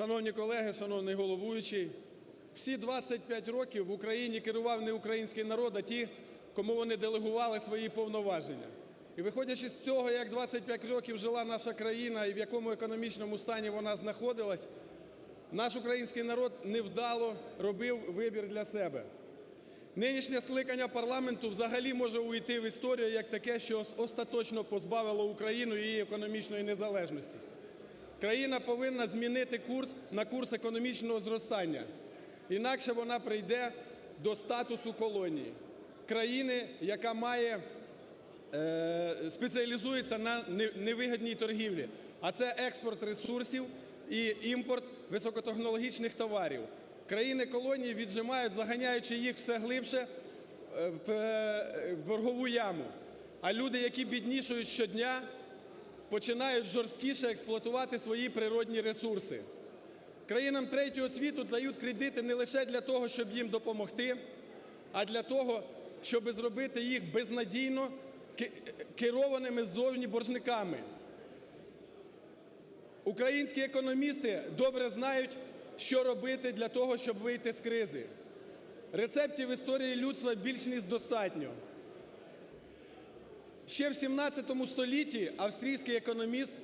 Шановні колеги, шановний головуючий, всі 25 років в Україні керував не український народ, а ті, кому вони делегували свої повноваження. І виходячи з цього, як 25 років жила наша країна і в якому економічному стані вона знаходилась, наш український народ невдало робив вибір для себе. Нинішнє скликання парламенту взагалі може увійти в історію як таке, що остаточно позбавило Україну її економічної незалежності. Країна повинна змінити курс на курс економічного зростання, інакше вона прийде до статусу колонії, країни, яка має, е, спеціалізується на невигідній торгівлі, а це експорт ресурсів і імпорт високотехнологічних товарів. Країни колонії віджимають, заганяючи їх все глибше е, е, в боргову яму. А люди, які біднішують щодня, починають жорсткіше експлуатувати свої природні ресурси. Країнам третього світу дають кредити не лише для того, щоб їм допомогти, а для того, щоб зробити їх безнадійно керованими ззовні боржниками. Українські економісти добре знають, що робити для того, щоб вийти з кризи. Рецептів історії людства більш ніж достатньо. Ще в 17 столітті австрійський економіст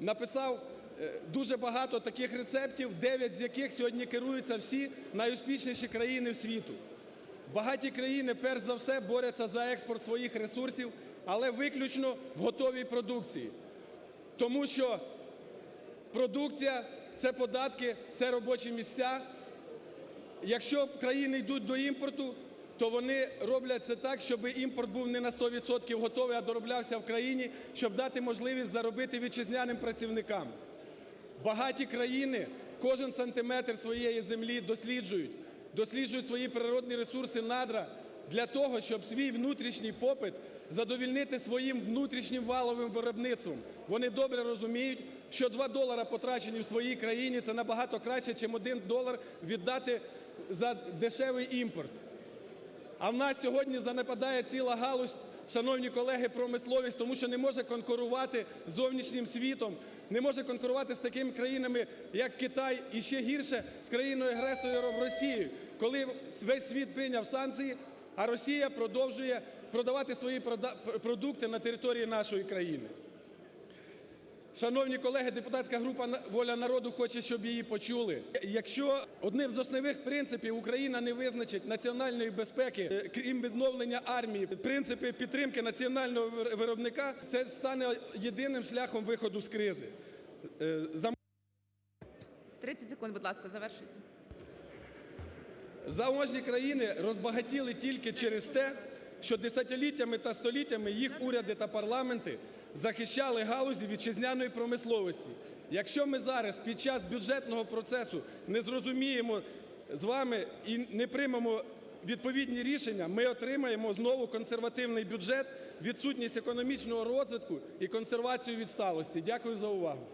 написав е, дуже багато таких рецептів, 9 з яких сьогодні керуються всі найуспішніші країни світу. Багаті країни, перш за все, борються за експорт своїх ресурсів, але виключно в готовій продукції. Тому що продукція це податки, це робочі місця. Якщо країни йдуть до імпорту, то вони роблять це так, щоб імпорт був не на 100% готовий, а дороблявся в країні, щоб дати можливість заробити вітчизняним працівникам. Багаті країни кожен сантиметр своєї землі досліджують, досліджують свої природні ресурси надра для того, щоб свій внутрішній попит задовільнити своїм внутрішнім валовим виробництвом. Вони добре розуміють, що 2 долара потрачені в своїй країні це набагато краще, ніж 1 долар віддати за дешевий імпорт. А в нас сьогодні занепадає ціла галузь, шановні колеги, промисловість, тому що не може конкурувати з зовнішнім світом, не може конкурувати з такими країнами, як Китай, і ще гірше з країною агресором Росією, коли весь світ прийняв санкції, а Росія продовжує продавати свої продукти на території нашої країни. Шановні колеги, депутатська група Воля народу хоче, щоб її почули. Якщо одним з основних принципів Україна не визначить національної безпеки, е, крім відновлення армії, принципи підтримки національного виробника, це стане єдиним шляхом виходу з кризи. Е, 30 секунд, будь ласка, завершуйте. Заможні країни розбагатіли тільки через те, що десятиліттями та століттями їх уряди та парламенти захищали галузі вітчизняної промисловості. Якщо ми зараз під час бюджетного процесу не зрозуміємо з вами і не приймемо відповідні рішення, ми отримаємо знову консервативний бюджет, відсутність економічного розвитку і консервацію відсталості. Дякую за увагу.